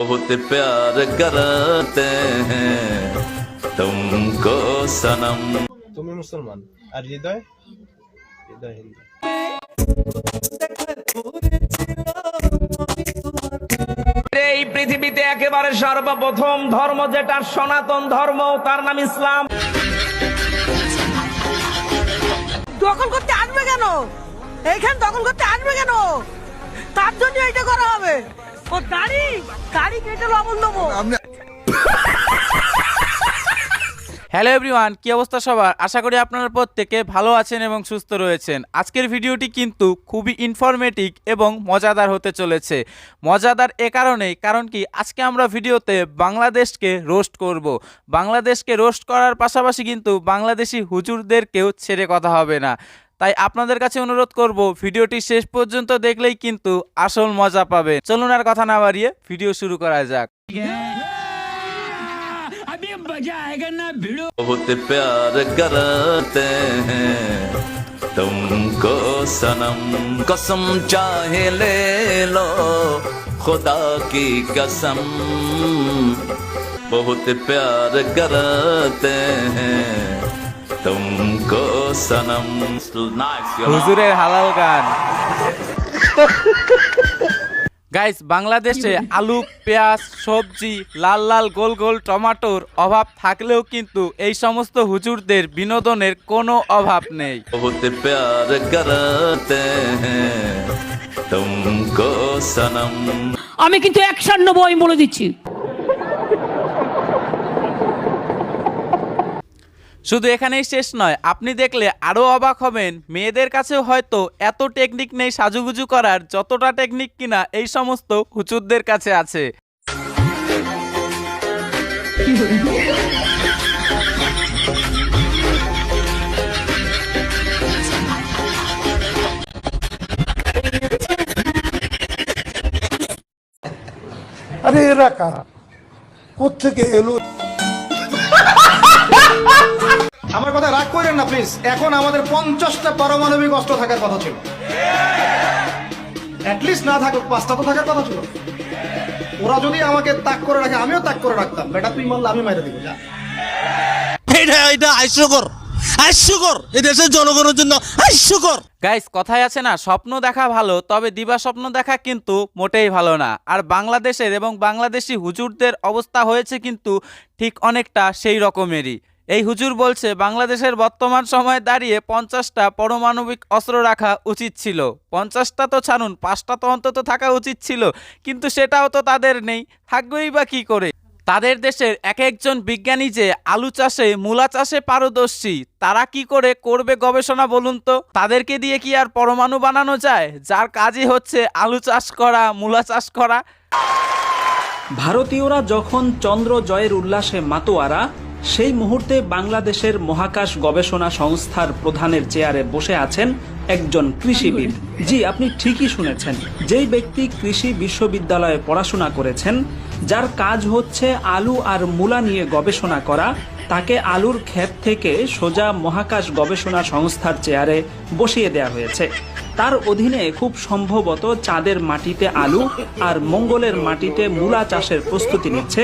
बहुत प्यार करते हैं तुमको सनम তুমি মুসলমান আর হৃদয় হৃদয় হিন্দু এই পৃথিবীতে একেবারে সর্বপ্রথম ধর্ম যেটা সনাতন ধর্ম তার নাম ইসলাম দখল করতে আসবে কেন এইখানে দখল করতে আসবে কেন তার জন্য এটা করা হবে ও দাড়ি! দাড়ি কেটে লবণ দেবো। হ্যালো এভরিওয়ান কি অবস্থা সবার? আশা করি আপনারা প্রত্যেকে ভালো আছেন এবং সুস্থ রয়েছেন। আজকের ভিডিওটি কিন্তু খুবই ইনফরমেটিভ এবং মজাদার হতে চলেছে। মজাদার এ কারণেই কারণ কি আজকে আমরা ভিডিওতে বাংলাদেশকে রোস্ট করব। বাংলাদেশকে রোস্ট করার পাশাপাশি কিন্তু বাংলাদেশি হুজুরদেরকেও ছেড়ে কথা হবে না। তাই আপনাদের কাছে অনুরোধ করব ভিডিওটি শেষ পর্যন্ত দেখলেই কিন্তু আসল মজা পাবে চলুন আর কথা না বাড়িয়ে ভিডিও শুরু করা যাক बहुत प्यार करते हैं तुमको सनम कसम चाहे ले लो खुदा की कसम बहुत प्यार करते हैं হুজুরের হালাল গান। গাইস বাংলাদেশে আলু পেঁয়াজ সবজি লাল লাল গোল গোল টমাটোর অভাব থাকলেও কিন্তু এই সমস্ত হুজুরদের বিনোদনের কোনো অভাব নেই। হতে প্যার করতে তুমকো সনম আমি কিন্তু একশো নব্বই বলে দিচ্ছি। শুধু এখানেই শেষ নয়, আপনি দেখলে আরও অবাক হবেন, মেয়েদের কাছেও হয়তো এত টেকনিক নেই সাজুগুজু করার, যতটা টেকনিক কিনা এই সমস্ত হুজুরদের কাছে আছে। আরে কারা কোথেকে এলো? আমার কথা রাগ করেন না প্লিজ এখন আমাদের পঞ্চাশটা পারমাণবিক অস্ত্র থাকার কথা ছিল। অ্যাটলিস্ট না থাকুক পাঁচটা তো থাকার কথা ছিল। ওরা যদি আমাকে তাক করে রাখে আমিও তাক করে রাখতাম। বেটা তুই মারলে আমি মেরে দিব যা। এটা এটা হাস্যকর। এই দেশের জনগণের জন্য হাস্যকর। গাইস কথায় আছে না স্বপ্ন দেখা ভালো তবে দিবা স্বপ্ন দেখা কিন্তু মোটেই ভালো না। আর বাংলাদেশের এবং বাংলাদেশি হুজুরদের অবস্থা হয়েছে কিন্তু ঠিক অনেকটা সেই রকমেরই। এই হুজুর বলছে, বাংলাদেশের বর্তমান সময়ে দাঁড়িয়ে পঞ্চাশটা পারমাণবিক অস্ত্র রাখা উচিত ছিল। পঞ্চাশটা তো ছাড়ুন, পাঁচটা তো অন্তত থাকা উচিত ছিল, কিন্তু সেটাও তো তাদের নেই। থাকবেই বা কী করে? তাদের দেশের এক একজন বিজ্ঞানী যে আলু চাষে, মূলা চাষে পারদর্শী, তারা কি করে করবে গবেষণা বলুন তো? তাদেরকে দিয়ে কি আর পরমাণু বানানো যায়? যার কাজই হচ্ছে আলু চাষ করা, মূলা চাষ করা। ভারতীয়রা যখন চন্দ্র জয়ের উল্লাসে মাতোয়ারা সেই মুহূর্তে বাংলাদেশের মহাকাশ গবেষণা সংস্থার প্রধানের চেয়ারে বসে আছেন একজন কৃষিবিদ। জি, আপনি ঠিকই শুনেছেন। যেই ব্যক্তি কৃষি বিশ্ববিদ্যালয়ে পড়াশোনা করেছেন, যার কাজ হচ্ছে আলু আর মূলা নিয়ে গবেষণা করা, তাকে আলুর ক্ষেত থেকে সোজা মহাকাশ গবেষণা সংস্থার চেয়ারে বসিয়ে দেওয়া হয়েছে। তার অধীনে খুব সম্ভবত চাঁদের মাটিতে আলু আর মঙ্গলের মাটিতে মূলা চাষের প্রস্তুতি নিচ্ছে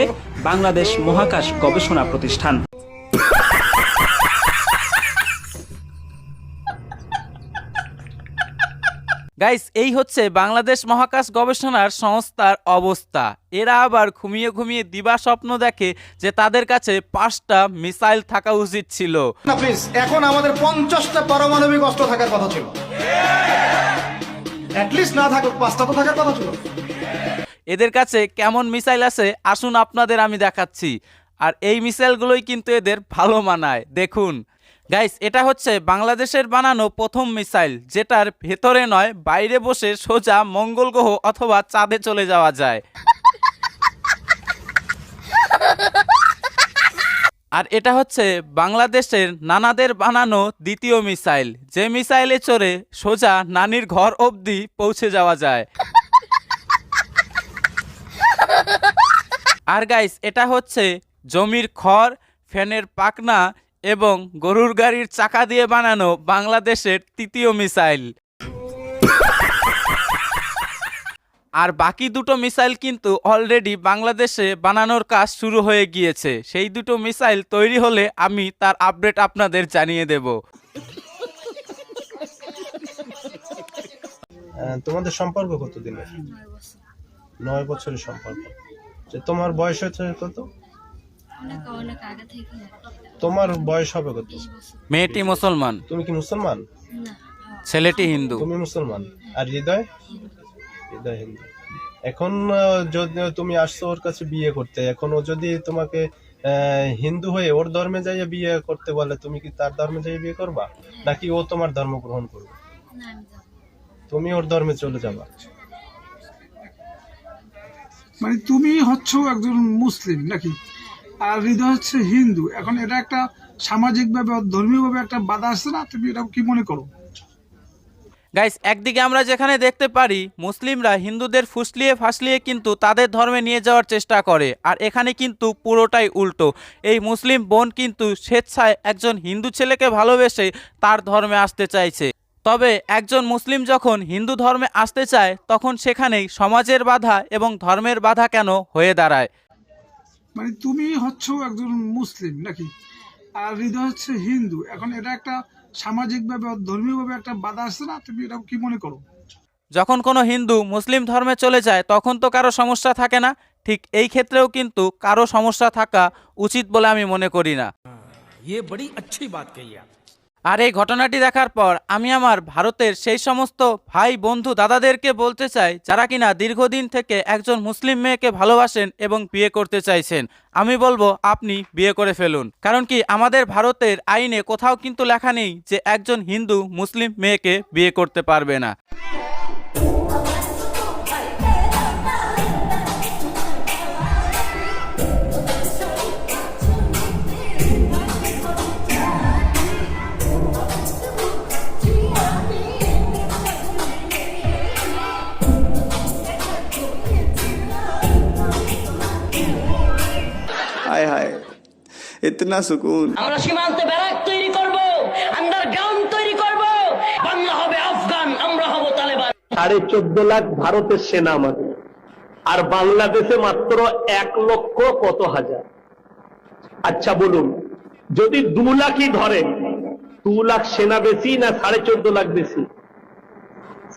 বাংলাদেশ মহাকাশ গবেষণা প্রতিষ্ঠান। গাইস এই হচ্ছে বাংলাদেশ মহাকাশ গবেষণার সংস্থার অবস্থা। এরা আবার ঘুমিয়ে ঘুমিয়ে দিবা স্বপ্ন দেখে যে তাদের কাছে পাঁচটা মিসাইল থাকা উচিত ছিল। না প্লিজ এখন আমাদের পঞ্চাশটা পারমাণবিক অস্ত্র থাকার কথা ছিল। অ্যাটলিস্ট না থাকুক পাঁচটা তো থাকার কথা ছিল। এদের কাছে কেমন মিসাইল আছে আসুন আপনাদের আমি দেখাচ্ছি। আর এই মিসাইলগুলোই কিন্তু এদের ভালো মানায়। দেখুন। গাইস এটা হচ্ছে বাংলাদেশের বানানো প্রথম মিসাইল, যেটার ভেতরে নয়, বাইরে বসে সোজা মঙ্গল গ্রহ অথবা চাঁদে চলে যাওয়া যায়। আর এটা হচ্ছে বাংলাদেশের নানাদের বানানো দ্বিতীয় মিসাইল, যে মিসাইলে চড়ে সোজা নানির ঘর অবধি পৌঁছে যাওয়া যায়। আর গাইস এটা হচ্ছে জমির খড়, ফ্যানের পাকনা এবং গরুর গাড়ির চাকা দিয়ে বানানো বাংলাদেশের তৃতীয় মিসাইল। আর বাকি দুটো মিসাইল কিন্তু অলরেডি বাংলাদেশে বানানোর কাজ শুরু হয়ে গিয়েছে। সেই দুটো মিসাইল তৈরি হলে আমি তার আপডেট আপনাদের জানিয়ে দেব। তোমাদের সম্পর্ক কত দিনের নয় বছরের সম্পর্ক। তোমার বয়স হচ্ছে কত অনেক অনেক আগে থেকে তোমার বয়স হবে কত? মেয়েটি মুসলমান। তুমি কি মুসলমান? ছেলেটি হিন্দু। তুমি মুসলমান। আর হৃদয়? হৃদয় হিন্দু। এখন যদি তুমি আসছো ওর কাছে বিয়ে করতে এখন ও যদি তোমাকে হিন্দু হয়ে ওর ধর্মে যাইয়ে বিয়ে করতে বলে তুমি কি তার ধর্মে যাইয়ে বিয়ে করবা? নাকি ও তোমার ধর্ম গ্রহণ করবে? না আমি যাব তুমি ওর ধর্মে চলে যাবা। মানে তুমি হচ্ছ একজন মুসলিম নাকি? আর হৃদয় হচ্ছে হিন্দু। এখন এটা একটা সামাজিক ভাবে ধর্মীয় ভাবে একটা বাধা আসছে না? তুমি এটা কি মনে করো? গাইস একদিকে আমরা যেখানে দেখতে পারি, মুসলিমরা হিন্দুদের ফুসলিয়ে ফাসলিয়ে কিন্তু তাদের ধর্মে নিয়ে যাওয়ার চেষ্টা করে। আর এখানে কিন্তু পুরোটাই উল্টো। এই মুসলিম বোন কিন্তু স্বেচ্ছায় একজন হিন্দু ছেলেকে ভালোবেসে তার ধর্মে আসতে চাইছে। তবে একজন মুসলিম যখন হিন্দু ধর্মে আসতে চায়, তখন সেখানেই সমাজের বাধা এবং ধর্মের বাধা কেন হয়ে দাঁড়ায়? মানে তুমি হচ্ছ একজন মুসলিম নাকি? আর হৃদয় হচ্ছে হিন্দু। এখন এটা একটা সামাজিকভাবে ধর্মীয়ভাবে একটা বাধা আসছে না? তুমি এটা কি মনে করো? যখন কোনো হিন্দু মুসলিম ধর্মে চলে যায় তখন তো কারও সমস্যা থাকে না। ঠিক এই ক্ষেত্রেও কিন্তু কারও সমস্যা থাকা উচিত বলে আমি মনে করি না। আর এই ঘটনাটি দেখার পর আমি আমার ভারতের সেই সমস্ত ভাই বন্ধু দাদাদেরকে বলতে চাই, যারা কিনা দীর্ঘদিন থেকে একজন মুসলিম মেয়েকে ভালোবাসেন এবং বিয়ে করতে চাইছেন। আমি বলব, আপনি বিয়ে করে ফেলুন। কারণ কি, আমাদের ভারতের আইনে কোথাও কিন্তু লেখা নেই যে একজন হিন্দু মুসলিম মেয়েকে বিয়ে করতে পারবে না। ইতনা সুকুন আমরা সীমান্তে ব্যারাক তৈরি করব আন্ডারগ্রাউন্ড তৈরি করব। বাংলা হবে আফগান আমরা হব তালেবান। সাড়ে চোদ্দ লাখ ভারতের সেনা আমাদের। আর বাংলাদেশে মাত্র এক লক্ষ কত হাজার? আচ্ছা বলুন যদি দু লাখই ধরেন দু লাখ সেনা বেশি না সাড়ে চোদ্দ লাখ বেশি?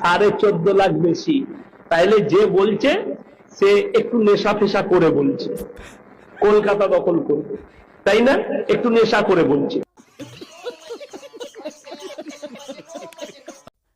সাড়ে চোদ্দ লাখ বেশি। তাইলে যে বলছে সে একটু নেশা ফেশা করে বলছে। কলকাতা দখল করবে। তাই না? একটু নেশা করে বলছে।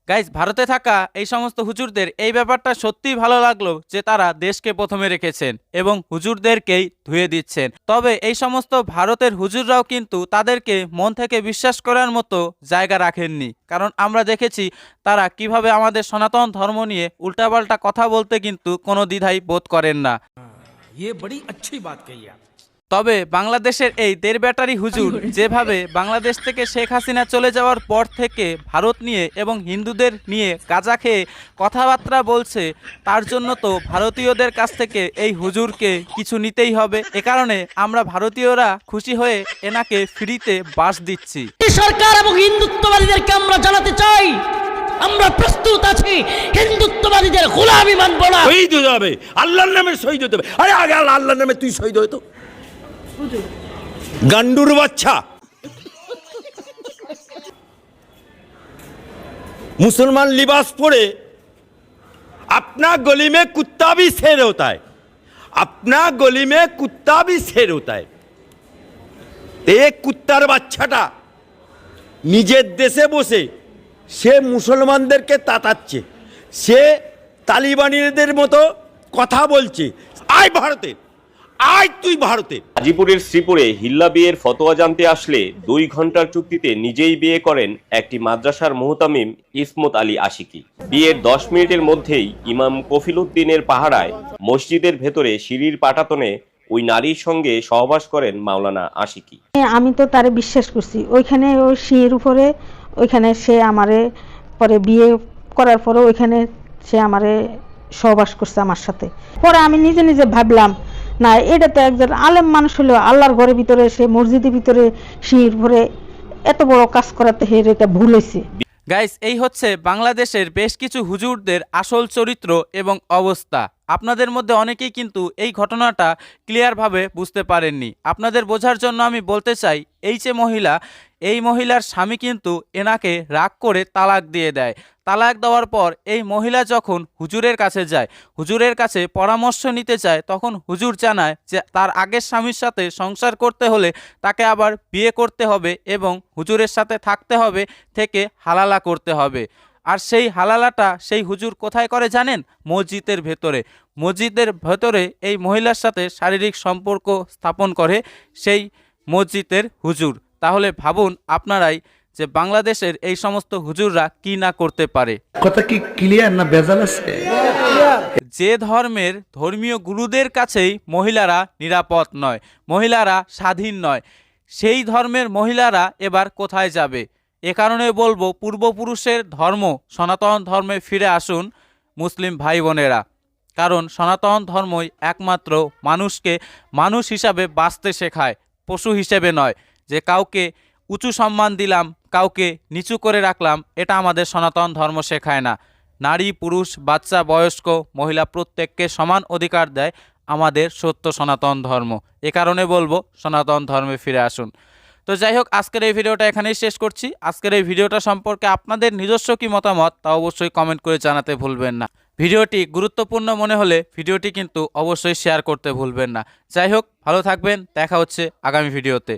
গাইজ ভারতে থাকা এই সমস্ত হুজুরদের এই ব্যাপারটা সত্যিই ভালো লাগল যে তারা দেশকে প্রথমে রেখেছেন এবং হুজুরদেরকেই ধুয়ে দিচ্ছেন। তবে এই সমস্ত ভারতের হুজুররাও কিন্তু তাদেরকে মন থেকে বিশ্বাস করার মতো জায়গা রাখেননি। কারণ আমরা দেখেছি তারা কীভাবে আমাদের সনাতন ধর্ম নিয়ে উল্টাপাল্টা কথা বলতে কিন্তু কোনো দ্বিধাই বোধ করেন না। তবে বাংলাদেশের এই দেড় ব্যাটারি হুজুর যেভাবে বাংলাদেশ থেকে শেখ হাসিনা চলে যাওয়ার পর থেকে ভারত নিয়ে এবং হিন্দুদের নিয়ে গাঁজা খেয়ে কথাবার্তা বলছে তার জন্য তো ভারতীয়দের কাছ থেকে এই হুজুরকে কিছু নিতেই হবে। এ কারণে আমরা ভারতীয়রা খুশি হয়ে এনাকে ফ্রিতে বাস দিচ্ছি। সরকার এবং হিন্দুত্ববাদীদেরকে আমরা জানাতে চাই আমরা প্রস্তুত আছি হিন্দুত্ববাদীদের গোলামি মানব না। শহীদ হতে হবে আল্লাহর নামে শহীদ হতে হবে। আরে আগে আল্লাহ আল্লাহর নামে তুই শহীদ হতো গান্ডুর বাচ্চা मुसलमान लिबास पड़े अपना गली में कुत्ता भी शेर होता है अपना गली में कुत्ता भी शेर होता है एक কুত্তার বাচ্চাটা নিজের দেশে বসে সে মুসলমানদেরকে তাতাচ্ছে সে তালিবানিদের মতো কথা বলছে আয় ভারতে আয় তুই ভারতে গাজীপুরের শ্রীপুরে হিল্লা বিয়ের ফতোয়া জানতে আসলে দুই ঘণ্টার চুক্তিতে নিজেই বিয়ে করেন একটি মাদ্রাসার মুহতামিম ইসমত আলী আশিকি। বিয়ের দশ মিনিটের মধ্যেই ইমাম কফিল উদ্দিনের পাহারায় মসজিদের ভেতরে সিঁড়ির পাটাতনে ওই নারীর সঙ্গে সহবাস করেন মাওলানা আশিকি। আমি তো তারে বিশ্বাস করছি। ওইখানে ওই সিঁড়ির উপরে ওইখানে সে আমারে পরে বিয়ে করার পরে ওইখানে সে আমারে সহবাস করছে আমার সাথে। পরে আমি নিজে নিজে ভাবলাম না, এটা তো একজন আলেম মানুষ হলেও আল্লাহর ঘরের ভিতরে সে মসজিদের ভিতরে সিঁড়ির উপরে এত বড় কাজ করাতে হের এটা ভুল হয়েছে গাইস এই হচ্ছে বাংলাদেশের বেশ কিছু হুজুরদের আসল চরিত্র এবং অবস্থা। আপনাদের মধ্যে অনেকেই কিন্তু এই ঘটনাটা ক্লিয়ারভাবে বুঝতে পারেননি। আপনাদের বোঝার জন্য আমি বলতে চাই, এই যে মহিলা, এই মহিলার স্বামী কিন্তু এনাকে রাগ করে তালাক দিয়ে দেয়। তালাক দেওয়ার পর এই মহিলা যখন হুজুরের কাছে যায়, হুজুরের কাছে পরামর্শ নিতে চায়, তখন হুজুর জানায় যে তার আগের স্বামীর সাথে সংসার করতে হলে তাকে আবার বিয়ে করতে হবে এবং হুজুরের সাথে থাকতে হবে, থেকে হালালা করতে হবে। আর সেই হালালাটা সেই হুজুর কোথায় করে জানেন? মসজিদের ভেতরে। মসজিদের ভেতরে এই মহিলার সাথে শারীরিক সম্পর্ক স্থাপন করে সেই মসজিদের হুজুর। তাহলে ভাবুন, আপনারাই যে বাংলাদেশের এই সমস্ত হুজুররা কি না করতে পারে। কথা কি ক্লিয়ার না ভেজাল আছে? যে ধর্মের ধর্মীয় গুরুদের কাছেই মহিলারা নিরাপদ নয় মহিলারা স্বাধীন নয় সেই ধর্মের মহিলারা এবার কোথায় যাবে? এ কারণে বলব পূর্বপুরুষের ধর্ম সনাতন ধর্মে ফিরে আসুন মুসলিম ভাই বোনেরা কারণ সনাতন ধর্মই একমাত্র মানুষকে মানুষ হিসাবে বাঁচতে শেখায় পশু হিসেবে নয় যে কাউকে উঁচু সম্মান দিলাম কাউকে নিচু করে রাখলাম, এটা আমাদের সনাতন ধর্ম শেখায় না। নারী, পুরুষ, বাচ্চা, বয়স্ক, মহিলা প্রত্যেককে সমান অধিকার দেয় আমাদের সত্য সনাতন ধর্ম। এ কারণে বলব, সনাতন ধর্মে ফিরে আসুন। তো যাই হোক, আজকের এই ভিডিওটা এখানেই শেষ করছি। আজকের এই ভিডিওটা সম্পর্কে আপনাদের নিজস্ব কি মতামত তা অবশ্যই কমেন্ট করে জানাতে ভুলবেন না। ভিডিওটি গুরুত্বপূর্ণ মনে হলে ভিডিওটি কিন্তু অবশ্যই শেয়ার করতে ভুলবেন না। যাই হোক, ভালো থাকবেন, দেখা হচ্ছে আগামী ভিডিওতে।